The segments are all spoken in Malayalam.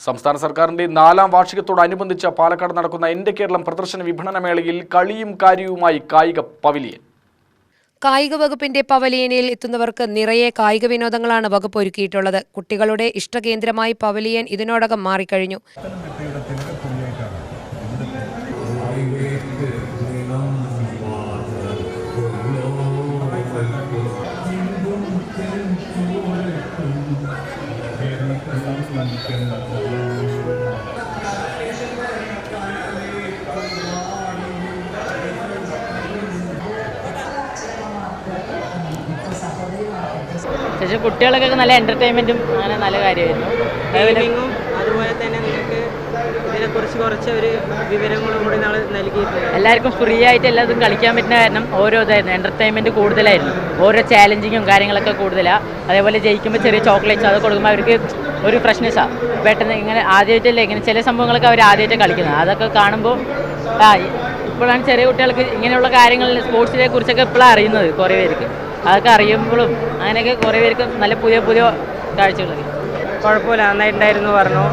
സംസ്ഥാന സർക്കാരിന്റെ നാലാം വാർഷികത്തോടനുബന്ധിച്ച് പാലക്കാട് നടക്കുന്ന എന്റെ കേരളം പ്രദർശന വിപണന മേളയിൽ കളിയും കാര്യവുമായി കായിക പവിലിയൻ. കായിക വകുപ്പിന്റെ പവലിയനിൽ എത്തുന്നവർക്ക് നിറയെ കായിക വിനോദങ്ങളാണ് വകുപ്പ് ഒരുക്കിയിട്ടുള്ളത്. കുട്ടികളുടെ ഇഷ്ടകേന്ദ്രമായി പവലിയൻ ഇതിനോടകം മാറിക്കഴിഞ്ഞു. പക്ഷേ കുട്ടികളൊക്കെ നല്ല എന്റർടൈൻമെന്റും അങ്ങനെ നല്ല കാര്യമായിരുന്നു. അതേപോലെ തന്നെ നിങ്ങൾക്ക് ഇതിനെക്കുറിച്ച് കുറച്ച് ഒരു വിവരങ്ങളും കൂടി നാളെ നൽകിയിട്ടുണ്ട്. എല്ലാവർക്കും ഫ്രീ ആയിട്ട് എല്ലാതും കളിക്കാൻ പറ്റുന്ന കാരണം ഓരോ ഇതായിരുന്നു എന്റർടൈൻമെന്റ് കൂടുതലായിരുന്നു. ഓരോ ചാലഞ്ചിങ്ങും കാര്യങ്ങളൊക്കെ കൂടുതലാണ് അതേപോലെ ജയിക്കുമ്പോൾ ചെറിയ ചോക്ലേറ്റ്സ് അത് കൊടുക്കുമ്പോൾ അവർക്ക് ഒരു ഫ്രഷ്നെസ്സാണ് പെട്ടെന്ന് ഇങ്ങനെ ആദ്യമായിട്ടല്ലേ ഇങ്ങനെ ചില സംഭവങ്ങളൊക്കെ അവർ ആദ്യമായിട്ട് കളിക്കുന്നത്. അതൊക്കെ കാണുമ്പോൾ ആ ഇപ്പോഴാണ് ചെറിയ കുട്ടികൾക്ക് ഇങ്ങനെയുള്ള കാര്യങ്ങളിൽ സ്പോർട്സിനെ കുറിച്ചൊക്കെ ഇപ്പോഴാണ് അറിയുന്നത് കുറേ പേർക്ക്. അതൊക്കെ അറിയുമ്പോഴും അങ്ങനെയൊക്കെ കുറേ പേർക്ക് നല്ല പുതിയ പുതിയ കാഴ്ചകളൊക്കെ. കുഴപ്പമില്ല നന്നായിട്ടുണ്ടായിരുന്നു പറഞ്ഞു.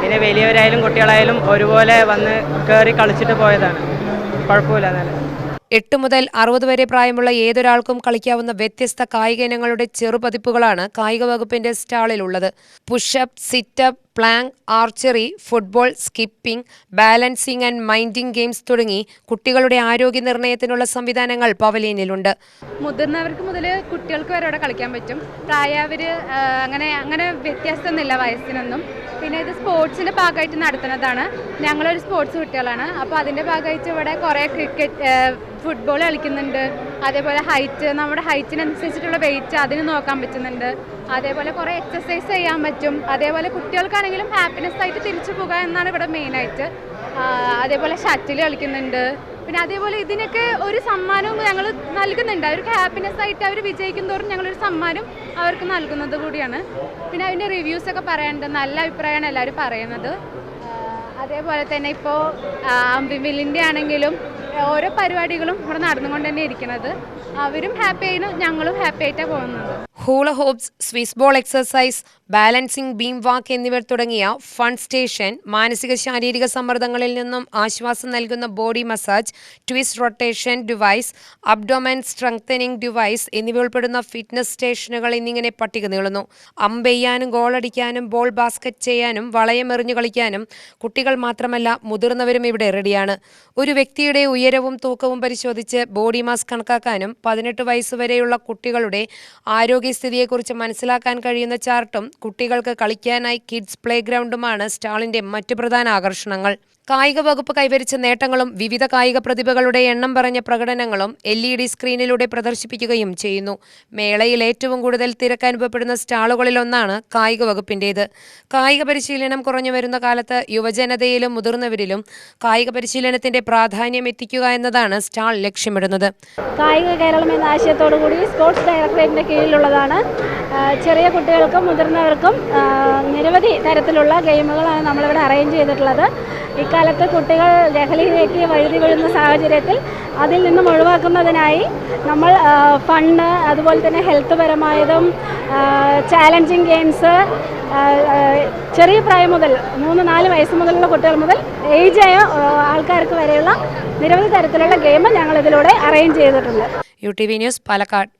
പിന്നെ വലിയവരായാലും കുട്ടികളായാലും ഒരുപോലെ വന്ന് കയറി കളിച്ചിട്ട് പോയതാണ്. കുഴപ്പമില്ല നല്ല എട്ട് മുതൽ അറുപത് വരെ പ്രായമുള്ള ഏതൊരാൾക്കും കളിക്കാവുന്ന വ്യത്യസ്ത കായിക ഇനങ്ങളുടെ ചെറുപതിപ്പുകളാണ് കായിക വകുപ്പിന്റെ സ്റ്റാളിലുള്ളത്. Pushup situp plank archery football skipping balancing and minding games തുടങ്ങി കുട്ടികളുടെ ആരോഗ്യ നിർണയത്തിനുള്ള സംവിധാനങ്ങൾ പവലിയനിലുണ്ട്. മുതിർന്നവർക്ക് മുതൽ കുട്ടികൾക്ക് വരെ ഇവിടെ കളിക്കാൻ പറ്റും. പ്രായവർ അങ്ങനെ അങ്ങനെ വ്യത്യാസമൊന്നുമില്ല വയസ്സിനൊന്നും. പിന്നെ ഇത് സ്പോർട്സിന്റെ ഭാഗമായിട്ട് നടത്തുന്നതാണ്. ഞങ്ങളൊരു സ്പോർട്സ് കുട്ടികളാണ്. അപ്പോൾ അതിന്റെ ഭാഗമായിട്ട് ഇവിടെ കുറേ ക്രിക്കറ്റ് ഫുട്ബോൾ കളിക്കുന്നുണ്ട്. അതേപോലെ ഹൈറ്റ് നമ്മുടെ ഹൈറ്റിനനുസരിച്ചിട്ടുള്ള വെയിറ്റ് അതിന് നോക്കാൻ പറ്റുന്നുണ്ട്. അതേപോലെ കുറേ എക്സസൈസ് ചെയ്യാൻ പറ്റും. അതേപോലെ കുട്ടികൾക്കാണെങ്കിലും ഹാപ്പിനെസ് ആയിട്ട് തിരിച്ചു പോകുക എന്നാണ് ഇവിടെ മെയിനായിട്ട് അതേപോലെ ഷട്ടിൽ കളിക്കുന്നുണ്ട്. പിന്നെ അതേപോലെ ഇതിനൊക്കെ ഒരു സമ്മാനവും ഞങ്ങൾ നൽകുന്നുണ്ട്. അവർക്ക് ഹാപ്പിനെസ് ആയിട്ട് അവർ വിജയിക്കും തോറും ഞങ്ങളൊരു സമ്മാനം അവർക്ക് നൽകുന്നത് കൂടിയാണ്. പിന്നെ അതിന്റെ റിവ്യൂസൊക്കെ പറയാനുണ്ട്. നല്ല അഭിപ്രായമാണ് എല്ലാവരും പറയുന്നത്. അതേപോലെ തന്നെ ഇപ്പോൾ അമ്പിമില്ലിന്റെ ആണെങ്കിലും ഓരോ പരിപാടികളും ഇവിടെ നടന്നുകൊണ്ട് തന്നെ ഇരിക്കുന്നത്. അവരും ഹാപ്പി ആയിരുന്നു ഞങ്ങളും ഹാപ്പി ആയിട്ടാണ് പോകുന്നത്. Hula hoops Swiss ball exercise balancing beam walk എന്നിവർ തുടങ്ങിയ ഫൺ സ്റ്റേഷൻ മാനസിക ശാരീരിക സമ്മർദ്ദങ്ങളിൽ നിന്നും ആശ്വാസം നൽകുന്ന body massage twist rotation device abdomen strengthening device എന്നിവ ഉൾപ്പെടുന്ന ഫിറ്റ്നസ് സ്റ്റേഷനുകൾ എന്നിങ്ങനെ പട്ടിക നീളുന്നു. അമ്പെയ്യാനും ഗോളടിക്കാനും ബോൾ ബാസ്ക്കറ്റ് ചെയ്യാനും വളയമെറിഞ്ഞു കളിക്കാനും കുട്ടികൾ മാത്രമല്ല മുതിർന്നവരും ഇവിടെ റെഡിയാണ് ഒരു വ്യക്തിയുടെ ഉയരവും തൂക്കവും പരിശോധിച്ച് ബോഡി മാസ് കണക്കാക്കാനും പതിനെട്ട് വയസ്സുവരെയുള്ള കുട്ടികളുടെ ആരോഗ്യസ്ഥിതിയെക്കുറിച്ച് മനസ്സിലാക്കാൻ കഴിയുന്ന ചാർട്ടും കുട്ടികൾക്ക് കളിക്കാനായി കിഡ്സ് പ്ലേ ഗ്രൗണ്ടുമാണ് സ്റ്റാളിന്റെ മറ്റു പ്രധാന ആകർഷണങ്ങൾ. കായിക വകുപ്പ് കൈവരിച്ച നേട്ടങ്ങളും വിവിധ കായിക പ്രതിഭകളുടെ എണ്ണം പറഞ്ഞ പ്രകടനങ്ങളും എൽ ഇ ഡി സ്ക്രീനിലൂടെ പ്രദർശിപ്പിക്കുകയും ചെയ്യുന്നു. മേളയിൽ ഏറ്റവും കൂടുതൽ തിരക്ക് അനുഭവപ്പെടുന്ന സ്റ്റാളുകളിലൊന്നാണ് കായിക വകുപ്പിന്റേത് കായിക പരിശീലനം കുറഞ്ഞു വരുന്ന കാലത്ത് യുവജനതയിലും മുതിർന്നവരിലും കായിക പരിശീലനത്തിന്റെ പ്രാധാന്യം എത്തിക്കുക എന്നതാണ് സ്റ്റാൾ ലക്ഷ്യമിടുന്നത്. കായിക കേരളം എന്ന ആശയത്തോടു കൂടി സ്പോർട്സ് ഡയറക്ടറേറ്റിന്റെ കീഴിലുള്ളതാണ്. ചെറിയ കുട്ടികൾക്കും മുതിർന്നവർക്കും നിരവധി തരത്തിലുള്ള ഗെയിമുകളാണ് നമ്മളിവിടെ അറേഞ്ച് ചെയ്തിട്ടുള്ളത്. ഇക്കാലത്ത് കുട്ടികൾ ലഹരിയിലേക്ക് വഴുതി വീഴുന്ന സാഹചര്യത്തിൽ അതിൽ നിന്നും ഒഴിവാക്കുന്നതിനായി നമ്മൾ ഫണ്ട് അതുപോലെ തന്നെ ഹെൽത്ത് പരമായതും ചാലഞ്ചിങ് ഗെയിംസ് ചെറിയ പ്രായം മുതൽ മൂന്ന് നാല് വയസ്സ് മുതലുള്ള കുട്ടികൾ മുതൽ ഏജായ ആൾക്കാർക്ക് വരെയുള്ള നിരവധി തരത്തിലുള്ള ഗെയിം ഞങ്ങൾ ഇതിലൂടെ അറേഞ്ച് ചെയ്തിട്ടുണ്ട്. U T V news Palakkad.